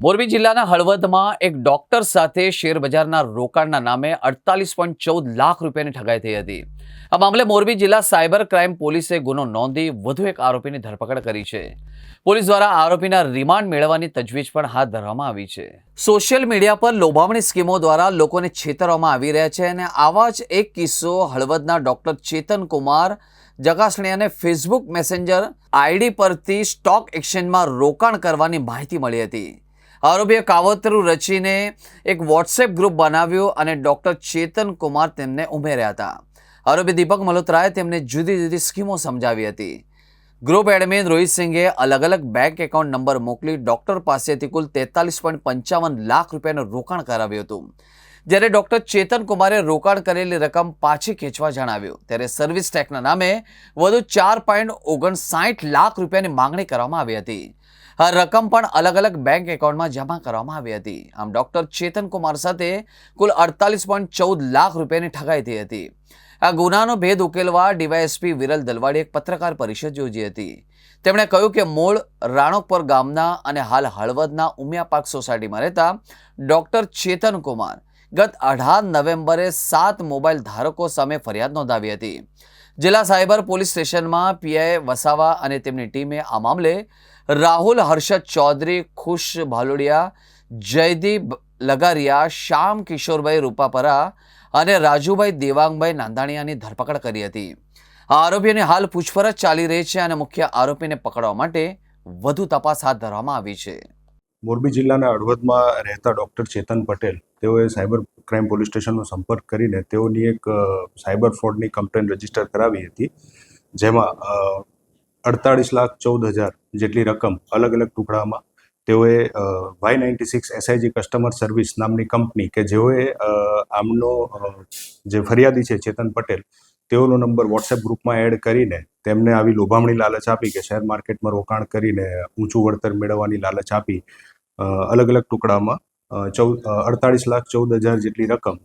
મોરબી જિલ્લાના હળવદમાં એક ડોક્ટર સાથે શેરબજારના રોકાણના નામે અડતાલીસ પોઈન્ટ ચૌદ લાખ રૂપિયાની ઠગાઈ થઈ હતી. આ મામલે મોરબી જિલ્લા સાયબર ક્રાઇમ પોલીસે ગુનો નોંધી વધુ એક આરોપીની ધરપકડ કરી છે. પોલીસ દ્વારા આરોપીના રિમાન્ડ મેળવવાની તજવીજ પણ હાથ ધરવામાં આવી છે. સોશિયલ મીડિયા પર લોભામણી સ્કીમો દ્વારા લોકોને છેતરવામાં આવી રહ્યા છે અને આવા જ એક કિસ્સો હળવદના ડોક્ટર ચેતન કુમાર જગાસણીયાને ફેસબુક મેસેન્જર આઈડી પરથી સ્ટોક એક્સચેન્જમાં રોકાણ કરવાની માહિતી મળી હતી. આરોપીએ કાવતરું રચીને એક વોટ્સએપ ગ્રુપ બનાવ્યું અને ડોક્ટર ચેતન કુમાર તેમને ઉમેર્યા હતા. આરોપી દીપક મલ્હોત્રાએ તેમને જુદી જુદી સ્કીમો સમજાવી હતી. ગ્રુપ એડમિન રોહિત સિંઘે અલગ અલગ બેંક એકાઉન્ટ નંબર મોકલી ડૉક્ટર પાસેથી કુલ તેતાલીસ પોઈન્ટ પંચાવન લાખ રૂપિયાનું રોકાણ કરાવ્યું હતું. જ્યારે ડૉક્ટર ચેતન કુમારે રોકાણ કરેલી રકમ પાછી ખેંચવા જણાવ્યું. ત્યારે સર્વિસ ટેક્સના નામે વધુ ચાર પોઈન્ટ ઓગણસાઠ લાખ રૂપિયાની માંગણી કરવામાં આવી હતી. આ રકમ પણ અલગ અલગ બેંક એકાઉન્ટમાં જમા કરવામાં આવી હતી. આમ ડોક્ટર ચેતન કુમાર સાથે કુલ અડતાલીસ પોઈન્ટ ચૌદ લાખ રૂપિયાની ઠગાઈ થઈ હતી. આ ગુનાનો ભેદ ઉકેલવા ડીવાયએસપી વિરલ દલવાડીએ એક પત્રકાર પરિષદ યોજી હતી. તેમણે કહ્યું કે મૂળ રાણકપુર ગામના અને હાલ હળવદના ઉમિયા પાર્ક સોસાયટીમાં રહેતા ડોક્ટર ચેતન કુમાર ગત અઢાર નવેમ્બરે સાત મોબાઈલ ધારકો સામે ફરિયાદ નોંધાવી હતી. જિલ્લા સાયબર પોલીસ સ્ટેશનમાં પીઆઈ વસાવા અને તેમની ટીમે આ મામલે રાહુલ હર્ષદ ચૌધરી, ખુશ ભાલુડિયા, જયદીપ લગારિયા, શ્યામ કિશોરભાઈ રૂપાપરા અને રાજુભાઈ દેવાંગભાઈ નાંદાણીયાની ધરપકડ કરી હતી. આ આરોપીઓની હાલ પૂછપરછ ચાલી રહી છે અને મુખ્ય આરોપીને પકડવા માટે વધુ તપાસ હાથ ધરવામાં આવી છે. મોરબી જિલ્લાના હળવદમાં રહેતા ડૉક્ટર ચેતન પટેલ, તેઓએ સાયબર ક્રાઇમ પોલીસ સ્ટેશનનો સંપર્ક કરીને તેઓની એક સાયબર ફ્રોડની કમ્પ્લેન રજિસ્ટર કરાવી હતી, જેમાં અડતાળીસ લાખ ચૌદ હજાર જેટલી રકમ અલગ અલગ ટુકડામાં તેઓએ Y ninety six SIG customer service નામની કંપની કે જેઓએ આમનો જે ફરિયાદી છે ચેતન પટેલ, તેઓનો નંબર વોટ્સએપ ગ્રુપમાં એડ કરીને તેમને આવી લોભામણી લાલચ આપી કે શેર માર્કેટમાં રોકાણ કરીને ઊંચું વળતર મેળવવાની લાલચ આપી અલગ અલગ ટુકડામાં ચૌદ અડતાળીસ લાખ ચૌદ હજાર જેટલી રકમ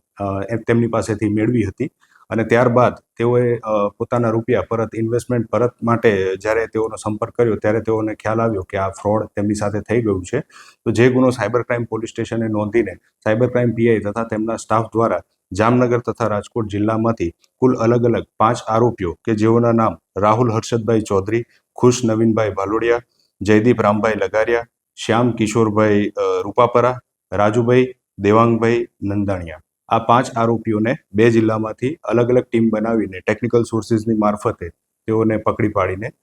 તેમની પાસેથી મેળવી હતી. અને ત્યારબાદ તેઓએ પોતાના રૂપિયા પરત ઇન્વેસ્ટમેન્ટ પરત માટે જ્યારે તેઓનો સંપર્ક કર્યો ત્યારે તેઓને ખ્યાલ આવ્યો કે આ ફ્રોડ તેમની સાથે થઈ ગયું છે. તો જે ગુનો સાયબર ક્રાઇમ પોલીસ સ્ટેશને નોંધીને સાયબર ક્રાઇમ પીઆઈ તથા તેમના સ્ટાફ દ્વારા જામનગર તથા રાજકોટ જિલ્લામાંથી કુલ અલગ અલગ પાંચ આરોપીઓ કે જેઓના નામ રાહુલ હર્ષદભાઈ ચૌધરી, ખુશ નવીનભાઈ ભાલોડિયા, જયદીપ રામભાઈ લગારિયા, શ્યામ કિશોરભાઈ રૂપાપરા, રાજુભાઈ દેવાંગભાઈ નંદાણીયા. આ પાંચ આરોપીઓને બે જિલ્લામાંથી અલગ અલગ ટીમ બનાવીને ટેકનિકલ સોર્સિસની મારફતે તેઓને પકડી પાડીને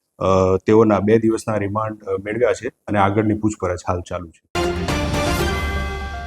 તેઓના બે દિવસના રિમાન્ડ મેળવ્યા છે અને આગળની પૂછપરછ હાલ ચાલુ છે.